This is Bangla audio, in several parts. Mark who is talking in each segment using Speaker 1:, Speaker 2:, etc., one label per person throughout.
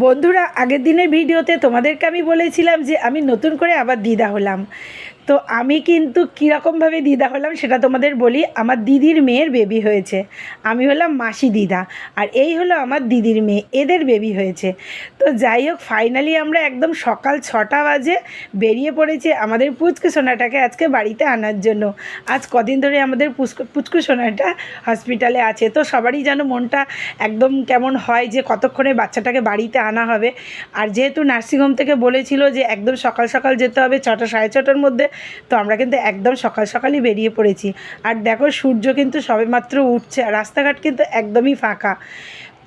Speaker 1: বন্ধুরা আগের দিনের ভিডিওতে তোমাদেরকে আমি বলেছিলাম যে আমি নতুন করে আবার দিদা হলাম। তো আমি কিন্তু কীরকমভাবে দিদা হলাম সেটা তোমাদের বলি। আমার দিদির মেয়ের বেবি হয়েছে। আমি হলাম মাসি দিদা। আর এই হলো আমার দিদির মেয়ে। এদের বেবি হয়েছে। তো যাই হোক ফাইনালি আমরা একদম সকাল ছটা বাজে বেরিয়ে পড়েছি আমাদের পুচকু সোনাটাকে আজকে বাড়িতে আনার জন্য। আজ কদিন ধরে আমাদের পুচকু পুচকু সোনাটা হসপিটালে আছে। তো সবারই যেন মনটা একদম কেমন হয় যে কতক্ষণে বাচ্চাটাকে বাড়িতে আনা হবে। আর যেহেতু নার্সিংহোম থেকে বলেছিল যে একদম সকাল সকাল যেতে হবে ছটা, সাড়ে ছটার মধ্যে তো আমরা কিন্তু একদম সকাল সকালই বেরিয়ে পড়েছি। আর দেখো সূর্য কিন্তু সবেমাত্র উঠছে, আর রাস্তাঘাট কিন্তু একদমই ফাঁকা।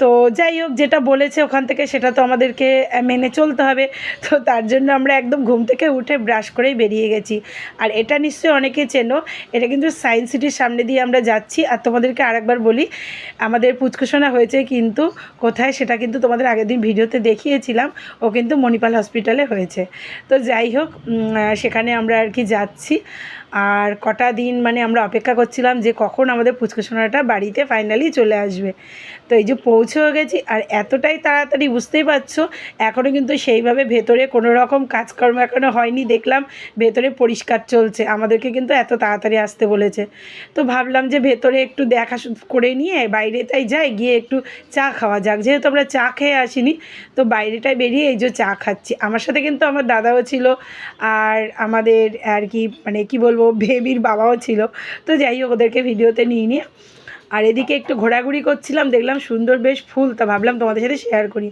Speaker 1: তো যাই হোক, যেটা বলেছে ওখান থেকে সেটা তো আমাদেরকে মেনে চলতে হবে। তো তার জন্য আমরা একদম ঘুম থেকে উঠে ব্রাশ করেই বেরিয়ে গেছি। আর এটা নিশ্চয়ই অনেকে চেনো, এটা কিন্তু সায়েন্স সিটির সামনে দিয়ে আমরা যাচ্ছি। আর তোমাদেরকে আরেকবার বলি, আমাদের পুচকুসোনা হয়েছে কিন্তু কোথায় সেটা কিন্তু তোমাদের আগের দিন ভিডিওতে দেখিয়েছিলাম। ও কিন্তু মণিপাল হসপিটালে হয়েছে। তো যাই হোক সেখানে আমরা আর কি যাচ্ছি। আর কটা দিন মানে আমরা অপেক্ষা করছিলাম যে কখন আমাদের পুচকুসোনাটা বাড়িতে ফাইনালি চলে আসবে। তো এই যে পৌঁছেও গেছি আর এতটাই তাড়াতাড়ি বুঝতেই পারছ এখনও কিন্তু সেইভাবে ভেতরে কোনো রকম কাজকর্ম এখনও হয়নি, দেখলাম ভেতরে পরিষ্কার চলছে, আমাদেরকে কিন্তু এত তাড়াতাড়ি আসতে বলেছে। তো ভাবলাম যে ভেতরে একটু দেখা করে নিয়ে বাইরেটাই যাই, গিয়ে একটু চা খাওয়া যাক, যেহেতু আমরা চা খেয়ে আসিনি, তো বাইরেটায় বেরিয়ে এই যে চা খাচ্ছি। আমার সাথে কিন্তু আমার দাদাও ছিল আর আমাদের আর কি মানে কি বলব বেবির বাবাও ছিল। তো যাই হোক, ওদেরকে ভিডিওতে নিয়ে নিয়ে আর এদিকে একটু ঘোরাঘুরি করছিলাম, দেখলাম সুন্দর বেশ ফুল, তা ভাবলাম তোমাদের সাথে শেয়ার করি।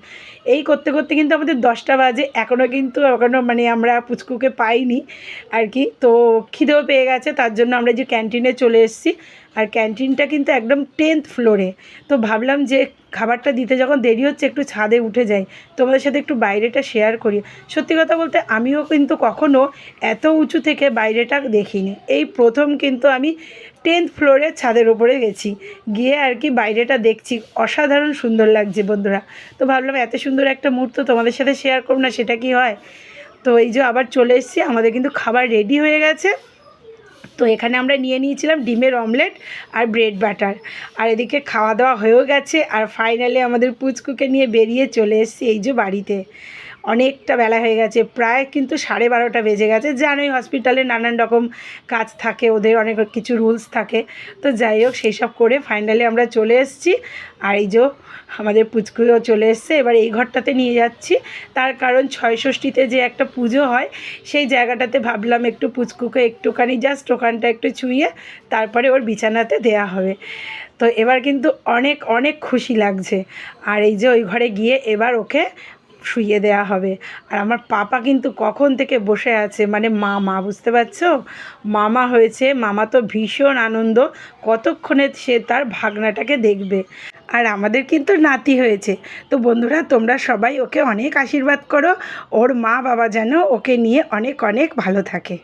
Speaker 1: এই করতে করতে কিন্তু আমাদের দশটা বাজে এখনও কিন্তু এখনও মানে আমরা পুচকুকে পাইনি আর কি, তো খিদেও পেয়ে গেছে, তার জন্য আমরা যে ক্যান্টিনে চলে এসেছি, আর ক্যান্টিনটা কিন্তু একদম টেন্থ ফ্লোরে তো ভাবলাম যে খাবারটা দিতে যখন দেরি হচ্ছে, একটু ছাদে উঠে যাই, তোমাদের সাথে একটু বাইরেটা শেয়ার করি। সত্যি কথা বলতে আমিও কিন্তু কখনো এত উঁচু থেকে বাইরেটা দেখিনি। এই প্রথম কিন্তু আমি টেন্থ ফ্লোরে ছাদের ওপরে গেছি। গিয়ে আর কি বাইরেটা দেখছি। অসাধারণ সুন্দর লাগছে বন্ধুরা। তো ভাবলাম এত সুন্দর একটা মুহূর্ত তোমাদের সাথে শেয়ার করব না, সেটা কি হয়? তো এই যে আবার চলে এসেছি, আমাদের কিন্তু খাবার রেডি হয়ে গেছে। তো এখানে আমরা নিয়ে নিয়েছিলাম ডিমের অমলেট আর ব্রেড বাটার আর এদিকে খাওয়া দাওয়া হয়েও গেছে। আর ফাইনালি আমাদের পুচকুকে নিয়ে বেরিয়ে চলে এসেছি এই যে বাড়িতে। অনেকটা বেলা হয়ে গেছে, প্রায় কিন্তু সাড়ে বারোটা বেজে গেছে। জানোই হসপিটালে নানান রকম কাজ থাকে, ওদের অনেক কিছু রুলস থাকে। তো যাই হোক, সেই সব করে ফাইনালি আমরা চলে এসেছি। আর এই যে আমাদের পুচকুও চলে এসছে, এবার এই ঘরটাতে নিয়ে যাচ্ছি। তার কারণ ছয় ষষ্ঠীতে যে একটা পুজো হয়, সেই জায়গাটাতে ভাবলাম একটু পুচকুকে একটুখানি জাস্ট ওখানটা একটু ছুঁয়ে তারপরে ওর বিছানাতে দেয়া হবে। তো এবার কিন্তু অনেক অনেক খুশি লাগছে। আর এই যে ওই ঘরে গিয়ে এবার ওকে শুইয়ে দেয়া হবে। আর আমার পাপা কিন্তু কখন থেকে বসে আছে? মানে মা মা বুঝতে পারছ? মামা হয়েছে, মামা তো ভীষণ আনন্দ। কতক্ষণে সে তার ভাগনাটাকে দেখবে? আর আমাদের কিন্তু নাতি হয়েছে। তো বন্ধুরা, তোমরা সবাই ওকে অনেক আশীর্বাদ করো। ওর মা বাবা যেন ওকে নিয়ে অনেক অনেক ভালো থাকে।